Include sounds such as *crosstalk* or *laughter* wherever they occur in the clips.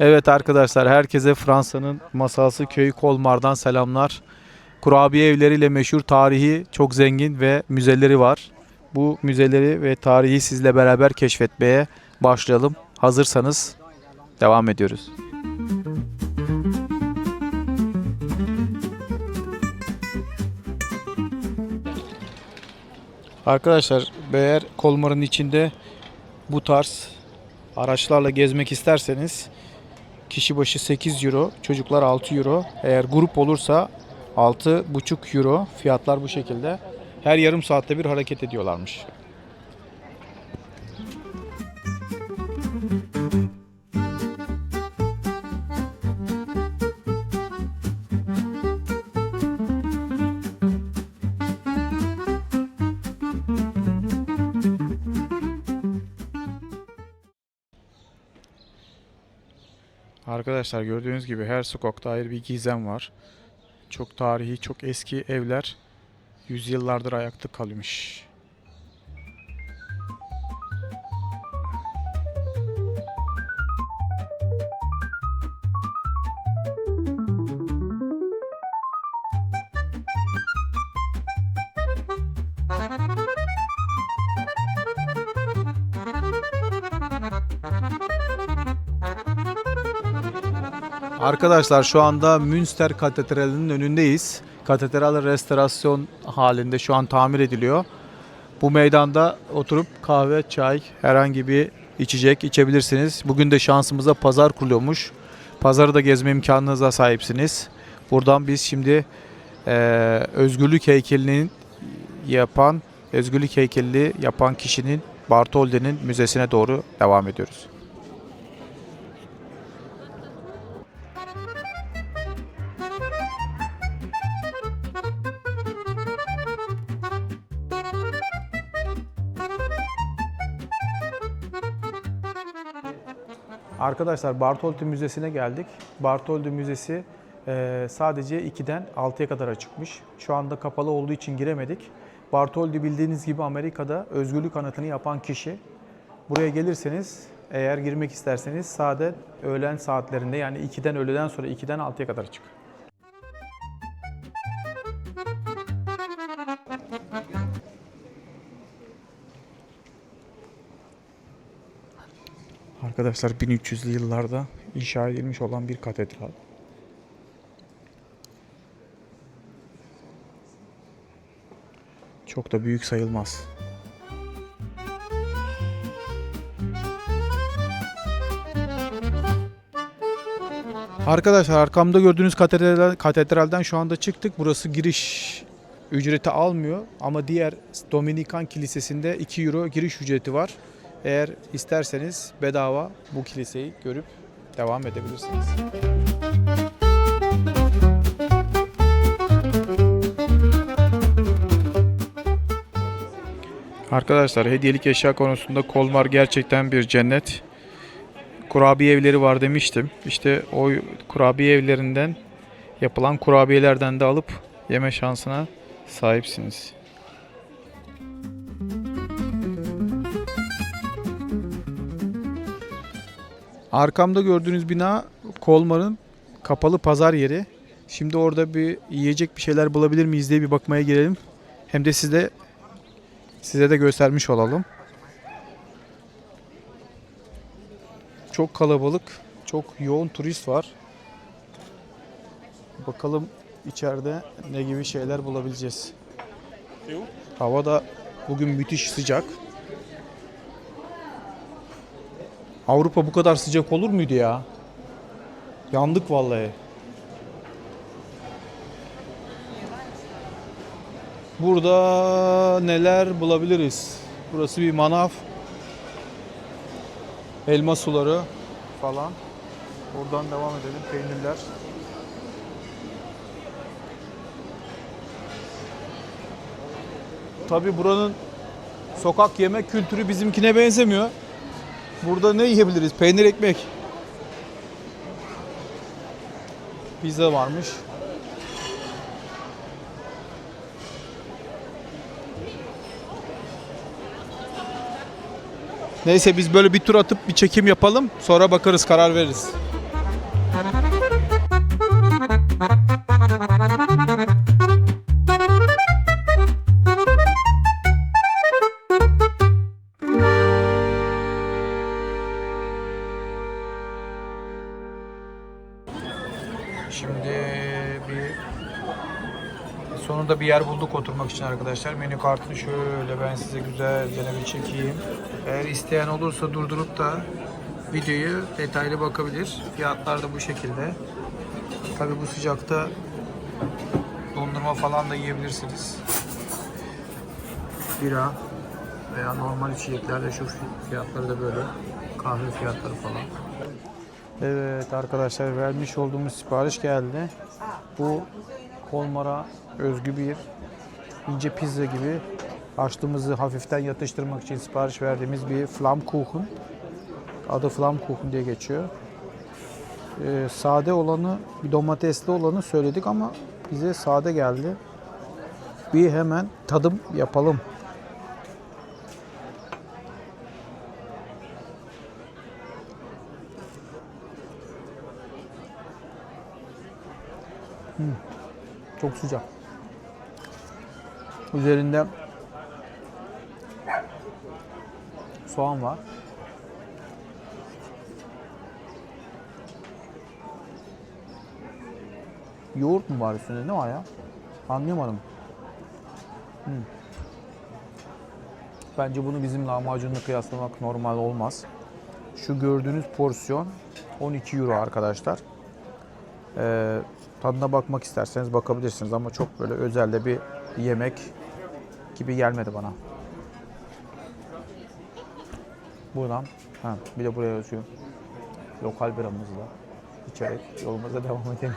Evet arkadaşlar herkese Fransa'nın masalsı köyü Kolmar'dan selamlar. Kurabiye evleriyle meşhur tarihi çok zengin ve müzeleri var. Bu müzeleri ve tarihi sizle beraber keşfetmeye başlayalım. Hazırsanız devam ediyoruz. Arkadaşlar eğer Kolmar'ın içinde bu tarz araçlarla gezmek isterseniz kişi başı 8 euro, çocuklar 6 euro. Eğer grup olursa 6,5 euro. Fiyatlar bu şekilde. Her yarım saatte bir hareket ediyorlarmış. Arkadaşlar gördüğünüz gibi her sokakta ayrı bir gizem var. Çok tarihi, çok eski evler yüzyıllardır ayakta kalmış. Arkadaşlar şu anda Münster Katedrali'nin önündeyiz. Katedral restorasyon halinde şu an tamir ediliyor. Bu meydanda oturup kahve, çay, herhangi bir içecek içebilirsiniz. Bugün de şansımıza pazar kuruluyormuş. Pazarı da gezme imkanınıza sahipsiniz. Buradan biz şimdi eee, özgürlük heykelinin yapan, özgürlük heykeli yapan kişinin Bartoldi'nin müzesine doğru devam ediyoruz. Arkadaşlar Bartoldi Müzesi'ne geldik. Bartoldi Müzesi e, sadece 2'den 6'ya kadar açıkmış. Şu anda kapalı olduğu için giremedik. Bartoldi bildiğiniz gibi Amerika'da özgürlük anıtını yapan kişi. Buraya gelirseniz eğer girmek isterseniz sade öğlen saatlerinde yani 2'den öğleden sonra 2'den 6'ya kadar açık. Arkadaşlar 1300'lü yıllarda inşa edilmiş olan bir katedral. Çok da büyük sayılmaz. Arkadaşlar arkamda gördüğünüz katedral, katedralden şu anda çıktık. Burası giriş ücreti almıyor ama diğer Dominikan Kilisesi'nde 2 euro giriş ücreti var. Eğer isterseniz bedava bu kiliseyi görüp devam edebilirsiniz. Arkadaşlar hediyelik eşya konusunda Kolmar gerçekten bir cennet. Kurabiye evleri var demiştim. İşte o kurabiye evlerinden yapılan kurabiyelerden de alıp yeme şansına sahipsiniz. Arkamda gördüğünüz bina Kolmar'ın kapalı pazar yeri. Şimdi orada bir yiyecek bir şeyler bulabilir miyiz diye bir bakmaya girelim. Hem de size size de göstermiş olalım. Çok kalabalık, çok yoğun turist var. Bakalım içeride ne gibi şeyler bulabileceğiz. Hava da bugün müthiş sıcak. Avrupa bu kadar sıcak olur muydu ya? Yandık vallahi. Burada neler bulabiliriz? Burası bir manav. Elma suları falan. Buradan devam edelim. Peynirler. Tabi buranın sokak yemek kültürü bizimkine benzemiyor. Burada ne yiyebiliriz? Peynir ekmek. Pizza varmış. Neyse biz böyle bir tur atıp bir çekim yapalım. Sonra bakarız karar veririz. Bulduk oturmak için arkadaşlar. Menü kartını şöyle ben size güzelce bir çekeyim. Eğer isteyen olursa durdurup da videoyu detaylı bakabilir. Fiyatlar da bu şekilde. Tabi bu sıcakta dondurma falan da yiyebilirsiniz. Bira veya normal içecekler de şu fiyatları da böyle. Kahve fiyatları falan. Evet arkadaşlar vermiş olduğumuz sipariş geldi. Bu Kolmar'a özgü bir ince pizza gibi açlığımızı hafiften yatıştırmak için sipariş verdiğimiz bir Flammkuchen. Adı Flammkuchen diye geçiyor. Ee, sade olanı, bir domatesli olanı söyledik ama bize sade geldi. Bir hemen tadım yapalım. Çok sıcak. Üzerinde soğan var. Yoğurt mu var üstünde? Ne var ya? Anlayamadım. Hmm. Bence bunu bizim lahmacunla kıyaslamak normal olmaz. Şu gördüğünüz porsiyon 12 euro arkadaşlar. Ee, tadına bakmak isterseniz bakabilirsiniz ama çok böyle özelde bir yemek gibi gelmedi bana. Buradan, ha, bir de buraya yazıyor. Lokal biramızla içerek yolumuza *laughs* devam edelim.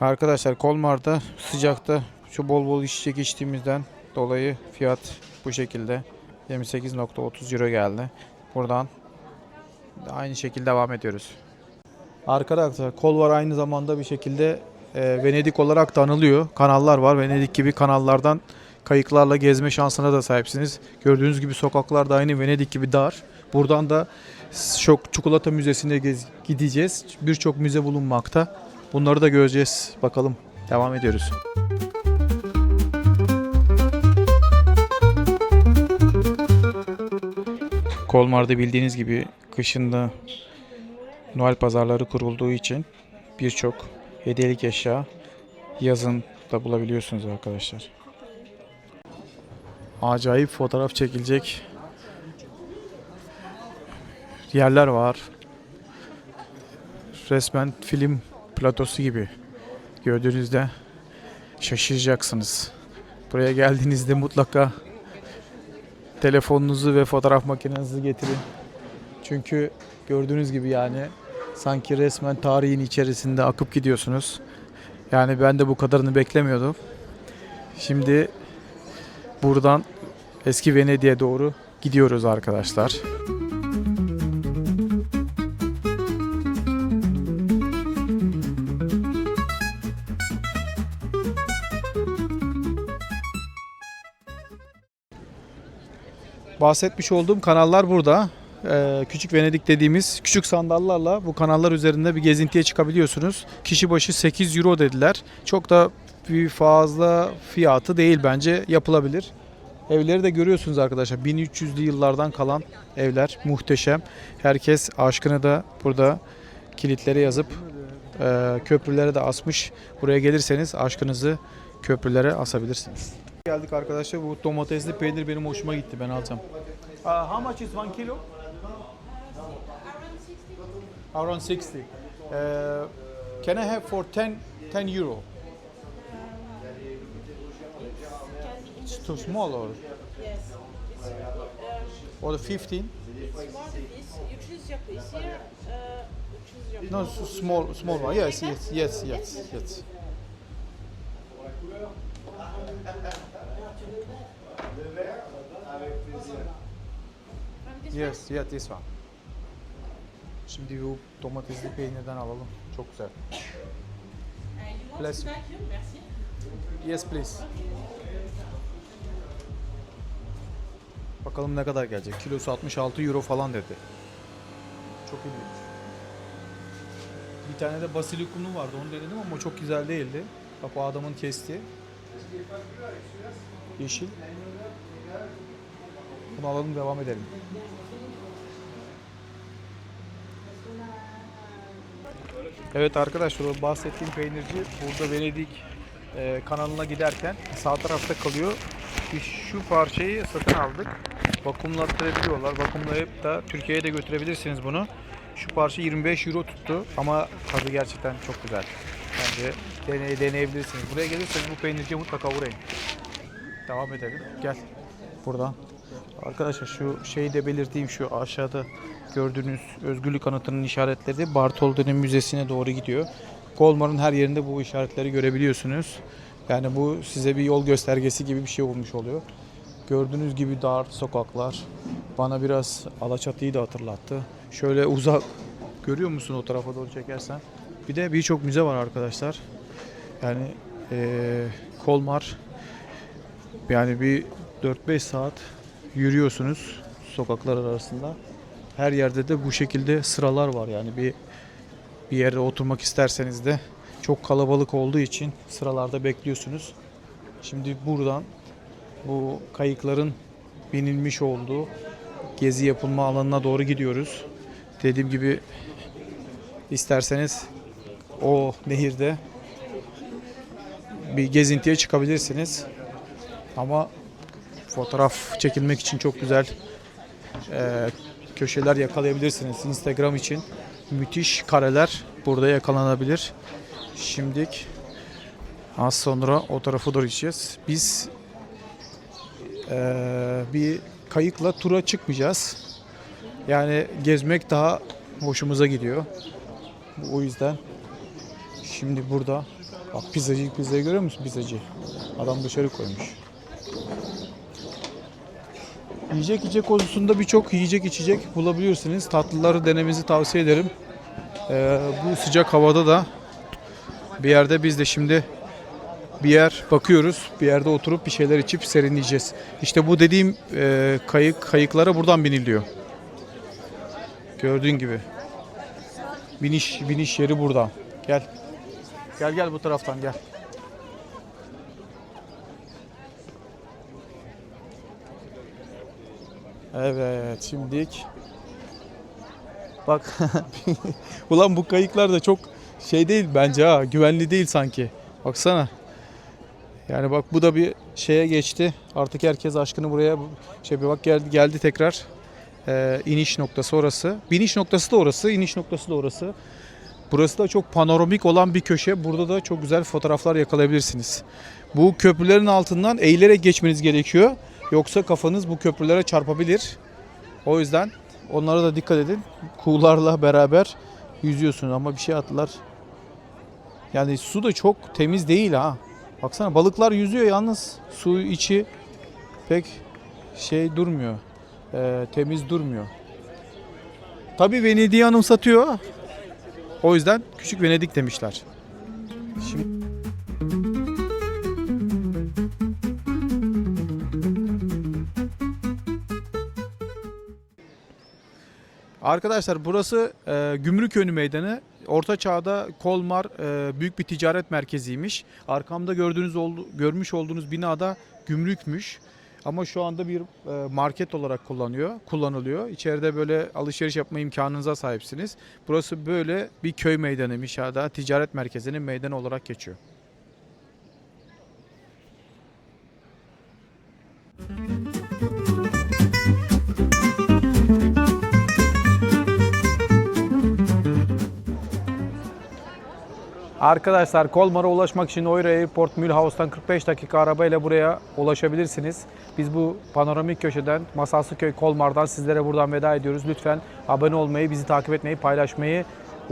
Arkadaşlar Kolmar'da sıcakta şu bol bol içecek içtiğimizden dolayı fiyat bu şekilde 28.30 euro geldi. Buradan aynı şekilde devam ediyoruz. Arkadaşlar Kolvar aynı zamanda bir şekilde e, Venedik olarak da anılıyor. Kanallar var. Venedik gibi kanallardan kayıklarla gezme şansına da sahipsiniz. Gördüğünüz gibi sokaklar da aynı Venedik gibi dar. Buradan da çok çikolata müzesine gez- gideceğiz. Birçok müze bulunmakta. Bunları da göreceğiz. Bakalım. Devam ediyoruz. Kolmar'da bildiğiniz gibi kışında Noel pazarları kurulduğu için birçok hediyelik eşya yazın da bulabiliyorsunuz arkadaşlar. Acayip fotoğraf çekilecek yerler var. Resmen film platosu gibi. Gördüğünüzde şaşıracaksınız. Buraya geldiğinizde mutlaka telefonunuzu ve fotoğraf makinenizi getirin. Çünkü gördüğünüz gibi yani sanki resmen tarihin içerisinde akıp gidiyorsunuz. Yani ben de bu kadarını beklemiyordum. Şimdi buradan eski Venedik'e doğru gidiyoruz arkadaşlar. Bahsetmiş olduğum kanallar burada. Ee, küçük Venedik dediğimiz küçük sandallarla bu kanallar üzerinde bir gezintiye çıkabiliyorsunuz. Kişi başı 8 euro dediler. Çok da bir fazla fiyatı değil bence yapılabilir. Evleri de görüyorsunuz arkadaşlar. 1300'lü yıllardan kalan evler muhteşem. Herkes aşkını da burada kilitlere yazıp e, köprülere de asmış. Buraya gelirseniz aşkınızı köprülere asabilirsiniz. Geldik arkadaşlar. Bu domatesli peynir benim hoşuma gitti. Ben alacağım. Uh, how much is one kilo? Around 60. Uh, can I have for 10, 10 euro? It's too small or? Yes. It's, um, Or the 15? small is you choose your piece here. Uh, you choose your No, small, small one. Yes, yes, yes, yes, yes. From this Yes, yeah, this one. Şimdi bu domatesli peynirden alalım. Çok güzel. one? Uh, you want to vacuum? Merci. Yes, please. Bakalım ne kadar gelecek. Kilosu 66 euro falan dedi. Çok ilginç. Bir tane de basilikumlu vardı. Onu denedim ama çok güzel değildi. Bak o adamın kestiği. Yeşil. Bunu alalım devam edelim. Evet arkadaşlar bahsettiğim peynirci burada Venedik e, kanalına giderken sağ tarafta kalıyor. Biz şu parçayı satın aldık. Vakumlattırabiliyorlar. Vakumlayıp da Türkiye'ye de götürebilirsiniz bunu. Şu parça 25 euro tuttu ama tadı gerçekten çok güzel. Bence deney, deneyebilirsiniz. Buraya gelirseniz bu peynirciye mutlaka uğrayın. Devam edelim. Gel. Buradan. Arkadaşlar şu şeyi de belirteyim şu aşağıda gördüğünüz özgürlük anıtının işaretleri Bartoldi'nin müzesine doğru gidiyor. Kolmar'ın her yerinde bu işaretleri görebiliyorsunuz. Yani bu size bir yol göstergesi gibi bir şey olmuş oluyor. Gördüğünüz gibi dar sokaklar. Bana biraz Alaçatı'yı da hatırlattı. Şöyle uzak görüyor musun o tarafa doğru çekersen. Bir de birçok müze var arkadaşlar. Yani eee Kolmar yani bir 4-5 saat yürüyorsunuz sokaklar arasında. Her yerde de bu şekilde sıralar var yani bir bir yere oturmak isterseniz de çok kalabalık olduğu için sıralarda bekliyorsunuz. Şimdi buradan bu kayıkların binilmiş olduğu gezi yapılma alanına doğru gidiyoruz. Dediğim gibi isterseniz o nehirde bir gezintiye çıkabilirsiniz. Ama fotoğraf çekilmek için çok güzel e, köşeler yakalayabilirsiniz. Instagram için müthiş kareler burada yakalanabilir. Şimdik az sonra o tarafa doğru gideceğiz. Biz e, bir kayıkla tura çıkmayacağız. Yani gezmek daha hoşumuza gidiyor. O yüzden şimdi burada bak pizzacı pizzayı görüyor musun pizzacı? Adam dışarı koymuş. Yiyecek içecek konusunda birçok yiyecek içecek bulabilirsiniz. Tatlıları denemenizi tavsiye ederim. Ee, bu sıcak havada da bir yerde biz de şimdi bir yer bakıyoruz. Bir yerde oturup bir şeyler içip serinleyeceğiz. İşte bu dediğim e, kayık kayıklara buradan biniliyor. Gördüğün gibi. Biniş biniş yeri burada. Gel. Gel gel bu taraftan gel. Evet şimdilik. Bak *laughs* ulan bu kayıklar da çok şey değil bence ha güvenli değil sanki. Baksana. Yani bak bu da bir şeye geçti. Artık herkes aşkını buraya şey bir bak geldi, geldi tekrar. Ee, iniş noktası orası. Biniş noktası da orası iniş noktası da orası. Burası da çok panoramik olan bir köşe. Burada da çok güzel fotoğraflar yakalayabilirsiniz. Bu köprülerin altından eğilerek geçmeniz gerekiyor Yoksa kafanız bu köprülere çarpabilir. O yüzden onlara da dikkat edin. Kuğularla beraber yüzüyorsunuz ama bir şey attılar. Yani su da çok temiz değil ha. Baksana balıklar yüzüyor yalnız su içi pek şey durmuyor. Ee, temiz durmuyor. Tabii Venedik'i anımsatıyor. O yüzden küçük Venedik demişler. Şimdi Arkadaşlar burası e, Gümrükönü Meydanı. Orta Çağ'da Kolmar e, büyük bir ticaret merkeziymiş. Arkamda gördüğünüz oldu, görmüş olduğunuz binada gümrükmüş. Ama şu anda bir e, market olarak kullanıyor, kullanılıyor. İçeride böyle alışveriş yapma imkanınıza sahipsiniz. Burası böyle bir köy meydanıymış ya da ticaret merkezinin meydanı olarak geçiyor. Arkadaşlar Kolmar'a ulaşmak için Oyra Airport Mülhaus'tan 45 dakika arabayla buraya ulaşabilirsiniz. Biz bu panoramik köşeden Masaslıköy Kolmar'dan sizlere buradan veda ediyoruz. Lütfen abone olmayı, bizi takip etmeyi, paylaşmayı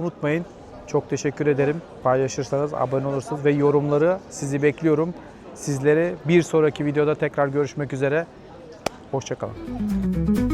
unutmayın. Çok teşekkür ederim. Paylaşırsanız, abone olursanız ve yorumları sizi bekliyorum. Sizleri bir sonraki videoda tekrar görüşmek üzere. Hoşçakalın.